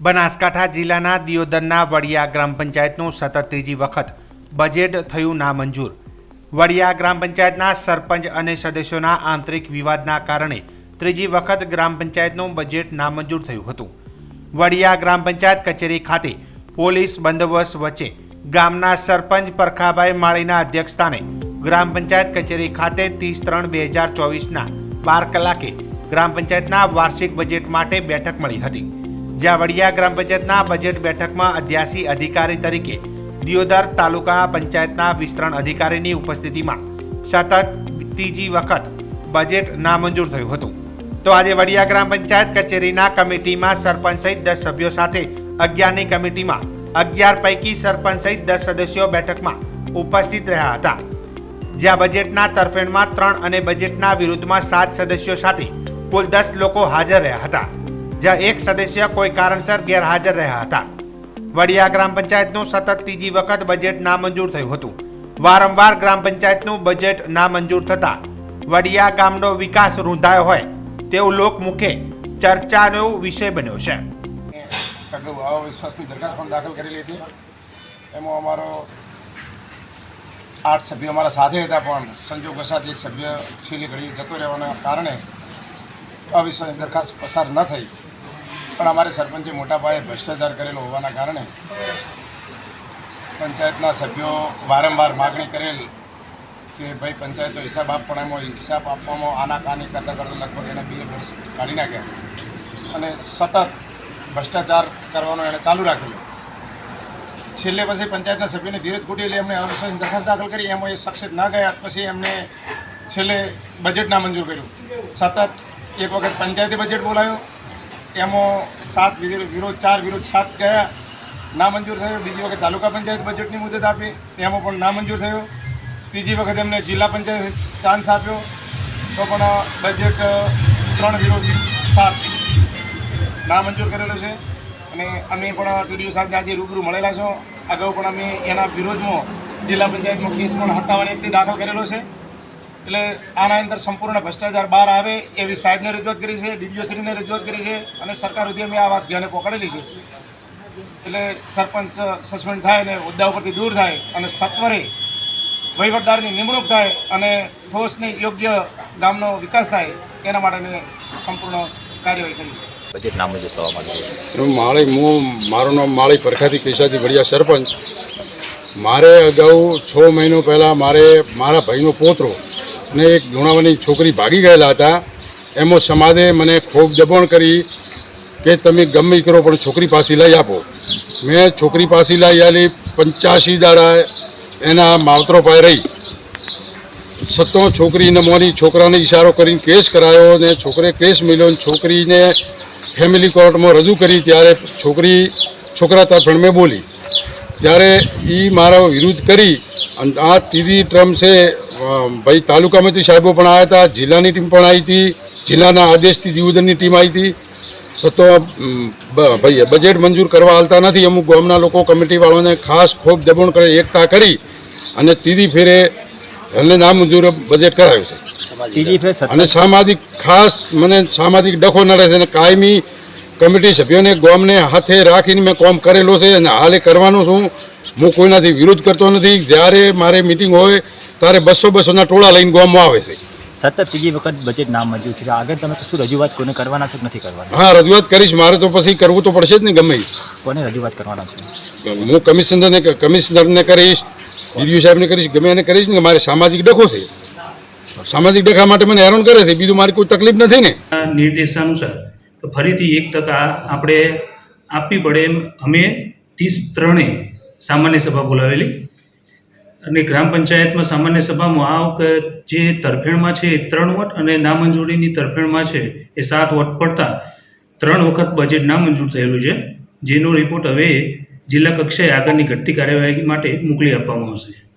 બનાસકાંઠા જિલ્લાના દિયોદરના વડિયા ગ્રામ પંચાયતનું સતત ત્રીજી વખત બજેટ થયું નામંજૂર. વડિયા ગ્રામ પંચાયતના સરપંચ અને સદસ્યોના આંતરિક વિવાદના કારણે ત્રીજી વખત ગ્રામ પંચાયતનું બજેટ નામંજૂર થયું હતું. વડિયા ગ્રામ પંચાયત કચેરી ખાતે પોલીસ બંદોબસ્ત વચ્ચે ગામના સરપંચ પરખાભાઈ માળીના અધ્યક્ષસ્થાને ગ્રામ પંચાયત કચેરી ખાતે ત્રીસ ત્રણ બે હજાર ચોવીસના બાર કલાકે ગ્રામ પંચાયતના વાર્ષિક બજેટ માટે બેઠક મળી હતી. જ્યાં વડિયા ગ્રામ પંચાયતના બજેટ બેઠકમાં અધ્યાસી અધિકારી તરીકે દિયોદર તાલુકા પંચાયતના વિસ્તરણ અધિકારીની ઉપસ્થિતિમાં સતત ત્રીજી વખત બજેટ નામંજૂર થયું હતું. તો આજે વડિયા ગ્રામ પંચાયત કચેરીના કમિટીમાં સરપંચ સહિત દસ સભ્યો સાથે અગિયારની કમિટીમાં અગિયાર પૈકી સરપંચ સહિત દસ સદસ્યો બેઠકમાં ઉપસ્થિત રહ્યા હતા. જ્યાં બજેટના તરફેણમાં ત્રણ અને બજેટના વિરુદ્ધમાં સાત સદસ્યો સાથે કુલ દસ લોકો હાજર રહ્યા હતા. જ્યાં એક સદસ્ય કોઈ કારણસર ગેરહાજર રહ્યા હતા. વડિયા ગ્રામ પંચાયતનું સતત ત્રીજી વખત બજેટ નામંજૂર થયું હતું. વારંવાર ગ્રામ પંચાયતનું બજેટ નામંજૂર થતાં વડિયા ગામનો વિકાસ રૂંધાયો હોય તેવું લોકમુખે ચર્ચાનો વિષય બન્યો છે. અવિશ્વાસની દરખાસ્ત પણ દાખલ કરેલી હતી. એમાં અમારો આઠ સભ્યો અમારા સાથે હતા પણ સંજોગવશાત એક સભ્ય છેલ્લી ઘડી જતો રહેવાના કારણે અવિશ્વાસની દરખાસ્ત પસાર ન થઈ. પણ અમારે સરપંચે મોટા પાયે ભ્રષ્ટાચાર કરેલો હોવાના કારણે પંચાયતના સભ્યો વારંવાર માગણી કરેલ કે ભાઈ પંચાયતનો હિસાબ આપવાનો હિસાબ આપવામાં આના કાની કરતાં કરતાં લગભગ એને બે વર્ષ કાઢી નાખ્યા. અને સતત ભ્રષ્ટાચાર કરવાનો એણે ચાલુ રાખેલો. છેલ્લે પછી પંચાયતના સભ્યોને ધીરજ ખૂટી એટલે એમણે અવિશ્વાસની દરખાસ્ત દાખલ કરી, એમાં એ સક્સેસ ના ગયા, પછી એમને છેલ્લે બજેટ ના મંજૂર કર્યું. સતત એક વખત પંચાયતી બજેટ બોલાયો એમાં સાત વિરોધ, ચાર વિરોધ, સાત ગયા. નામંજૂર થયો. બીજી વખત તાલુકા પંચાયત બજેટની મુદત આપી. એમાં પણ નામંજૂર થયો. ત્રીજી વખત એમને જિલ્લા પંચાયત ચાન્સ આપ્યો. તો પણ બજેટ ત્રણ વિરોધ, સાત નામંજૂર કરેલો છે. અને અમે પણ ટીડીઓ સાહેબને આજે રૂબરૂ મળેલા છો. અગાઉ પણ અમે એના વિરોધમાં જિલ્લા પંચાયતમાં કેસ પણ હતાવાની એકથી દાખલ કરેલો છે. એટલે આના અંદર સંપૂર્ણ ભ્રષ્ટાચાર બહાર આવે એવી સાહેબને રજૂઆત કરી છે ડીડીઓશ્રીને રજૂઆત કરી છે અને સરકાર સુધી અમે આ વાત ધ્યાને પકડેલી છે. એટલે સરપંચ સસ્પેન્ડ થાય અને હોદ્દા ઉપરથી દૂર થાય અને સત્વરે વહીવટદારની નિમણૂક થાય અને ઠોસને યોગ્ય ગામનો વિકાસ થાય એના માટેની સંપૂર્ણ કાર્યવાહી કરી છે. બજેટ નામંજૂર થવા માંગે માળી હું મારું નામ માળી પરખાથી કેસાથી વડિયા સરપંચ. મારે અગાઉ છ મહિનો પહેલાં મારે મારા ભાઈનો પોતરો અને એક લુણાવાની છોકરી ભાગી ગયેલા હતા. એમાં સમાજે મને ખૂબ દબાણ કરી કે તમે ગમે કરો, પણ છોકરી પાસે લઈ આપો. મેં છોકરી પાસે લઈ આલી, પંચ્યાસી દાડા એના માવતરો પાસે રહી. સત્તો છોકરીને મોની છોકરાને ઇશારો કરીને કેસ કરાયો અને છોકરે કેસ મળ્યો છોકરીને ફેમિલી કોર્ટમાં રજૂ કરી ત્યારે છોકરી છોકરા તરફણ મેં બોલી. ત્યારે એ મારા વિરુદ્ધ કરી અને આ ત્રીજી ટ્રમ છે ભાઈ ભાઈ તાલુકામાંથી સાહેબો પણ આવ્યા હતા જિલ્લાની ટીમ પણ આવી હતી જિલ્લાના આદેશથી જીવદનની ટીમ આવી હતી. સતો ભાઈ બજેટ મંજૂર કરવા હાલતા નથી અમુક ગામના લોકો કમિટીવાળાને ખાસ ખૂબ દબાણ કરે એકતા કરી અને ત્રીજી ફેરે એમને નામંજૂર બજેટ કરાવ્યું છે. અને સામાજિક ખાસ મને સામાજિક ડખો નડે છે અને કાયમી કમિટી સભ્યોને ગોમને હાથે રાખીને મેં કોમ કરેલો છે અને હાલે કરવાનું છું. હું કોઈનાથી વિરોધ કરતો નથી. જ્યારે મારે મિટિંગ હોય ત્યારે બસો બસોના ટોળા લઈને ગામમાં આવે છે. સતત ત્રીજી વખત બજેટ નામંજૂર છે. આગળ તમે શું રજૂઆત કોને કરવાના છો નથી કરવાના? હા રજૂઆત કરીશ. મારે તો પછી કરવું તો પડશે જ ને ગમે. કોને રજૂઆત કરવાના છો? હું કમિશનરને કમિશનરને કરીશ ડીડીયુ સાહેબને કરીશ ગમે એને કરીશ ને મારે સામાજિક ડખો છે. સામાજિક ડખા માટે મને હેરાન કરે છે. બીજું મારી કોઈ તકલીફ નથી ને. નિર્દેશાનુસાર તો ફરીથી એક તક આપણે આપવી પડે એમ. અમે ત્રીસ ત્રણે સામાન્ય સભા બોલાવેલી. અને ગ્રામ પંચાયતમાં સામાન્ય સભામાં આ વખત જે તરફેણમાં છે એ ત્રણ વોટ અને નામંજૂરીની તરફેણમાં છે એ સાત વોટ પડતા ત્રણ વખત બજેટ નામંજૂર થયેલું છે. જેનો રિપોર્ટ હવે જિલ્લા કક્ષાએ આગળની ઘટતી કાર્યવાહી માટે મોકલી આપવામાં આવશે.